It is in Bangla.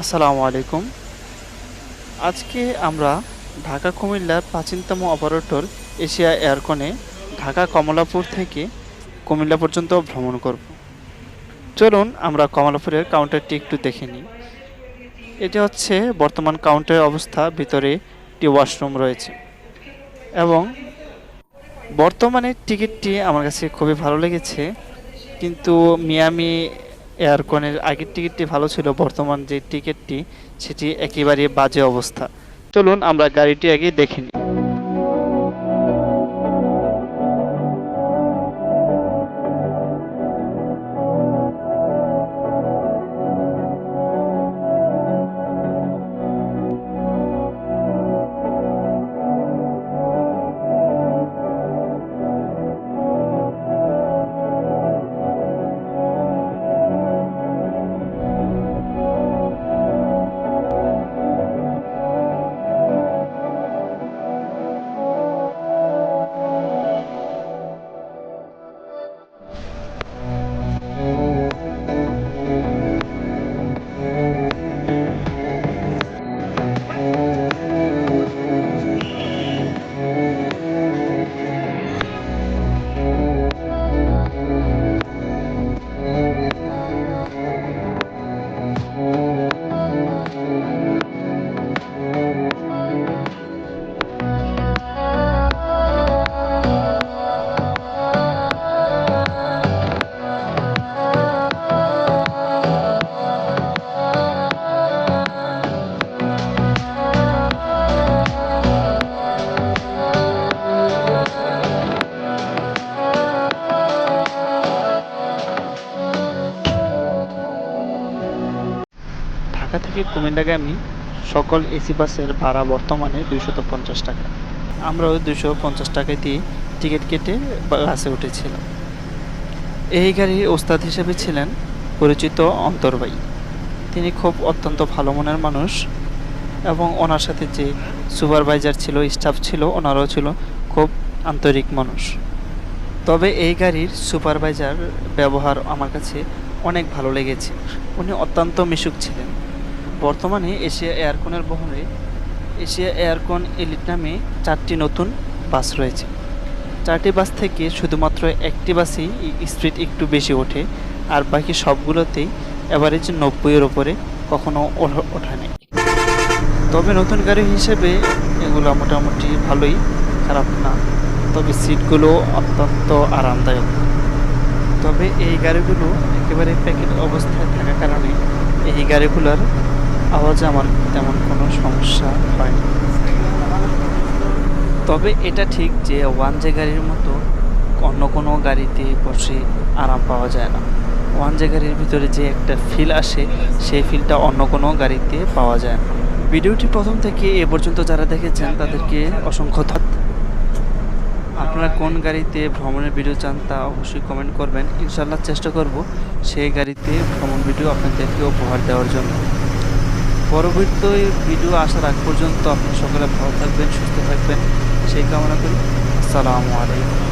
আসসালামু আলাইকুম। আজকে আমরা ঢাকা কুমিল্লার প্রাচীনতম অপারেটর এশিয়া এয়ারকনে ঢাকা কমলাপুর থেকে কুমিল্লা পর্যন্ত ভ্রমণ করব। চলুন আমরা কমলাপুরের কাউন্টারটি একটু দেখে নিই। এটা হচ্ছে বর্তমান কাউন্টারের অবস্থা, ভিতরে একটি ওয়াশরুম রয়েছে। এবং বর্তমানে টিকিটটি আমার কাছে খুবই ভালো লেগেছে, কিন্তু মিয়ামি এয়ারকনের আগের টিকিটটি ভালো ছিল, বর্তমান যে টিকিটটি, সেটি একেবারে বাজে অবস্থা। চলুন আমরা গাড়িটি আগে দেখে নিই। ঢাকা থেকে কুমিল্লাগামী সকল এসি বাসের ভাড়া বর্তমানে দুইশত পঞ্চাশ টাকা। আমরাও দুশো পঞ্চাশ টাকা দিয়ে টিকিট কেটে বাসে উঠেছিলাম। এই গাড়ির ওস্তাদ হিসেবে ছিলেন পরিচিত অন্তর্বাই তিনি খুব অত্যন্ত ভালো মনের মানুষ এবং ওনার সাথে যে সুপারভাইজার ছিল, স্টাফ ছিল, ওনারাও ছিল খুব আন্তরিক মানুষ। তবে এই গাড়ির সুপারভাইজার ব্যবহার আমার কাছে অনেক ভালো লেগেছে। উনি অত্যন্ত মিশুক ছিলেন। বর্তমানে এশিয়া এয়ারকনের বহরে এশিয়া এয়ারকন এলিট নামে চারটি নতুন বাস রয়েছে। চারটি বাস থেকে শুধুমাত্র একটি বাসই স্পিড একটু বেশি ওঠে আর বাকি সবগুলোতেই অ্যাভারেজ নব্বইয়ের ওপরে কখনো ওঠা- নেই তবে নতুন গাড়ি হিসেবে এগুলো মোটামুটি ভালোই খারাপ না, তবে সিটগুলো অত্যন্ত আরামদায়ক। তবে এই গাড়িগুলো একেবারে প্যাকেট অবস্থায় থাকার কারণে এই গাড়িগুলোর আওয়াজে আমার তেমন কোনো সমস্যা হয়নি। তবে এটা ঠিক যে ওয়ান জে গাড়ির মতো অন্য কোনো গাড়িতে বসে আরাম পাওয়া যায় না। ওয়ান জে গাড়ির ভিতরে যে একটা ফিল আসে, সেই ফিলটা অন্য কোনো গাড়িতে পাওয়া যায় না। ভিডিওটি প্রথম থেকে এ পর্যন্ত যারা দেখেছেন, তাদেরকে অসংখ্য আপনারা কোন গাড়িতে ভ্রমণের ভিডিও চান তা অবশ্যই কমেন্ট করবেন। ইনশাল্লাহ চেষ্টা করব সেই গাড়িতে ভ্রমণ ভিডিও আপনাদেরকে উপহার দেওয়ার জন্য। পরবর্তী ভিডিও আসার আগ পর্যন্ত আপনি সকলে ভালো থাকবেন, সুস্থ থাকবেন। সেই কামনা করি। আসসালামু আলাইকুম।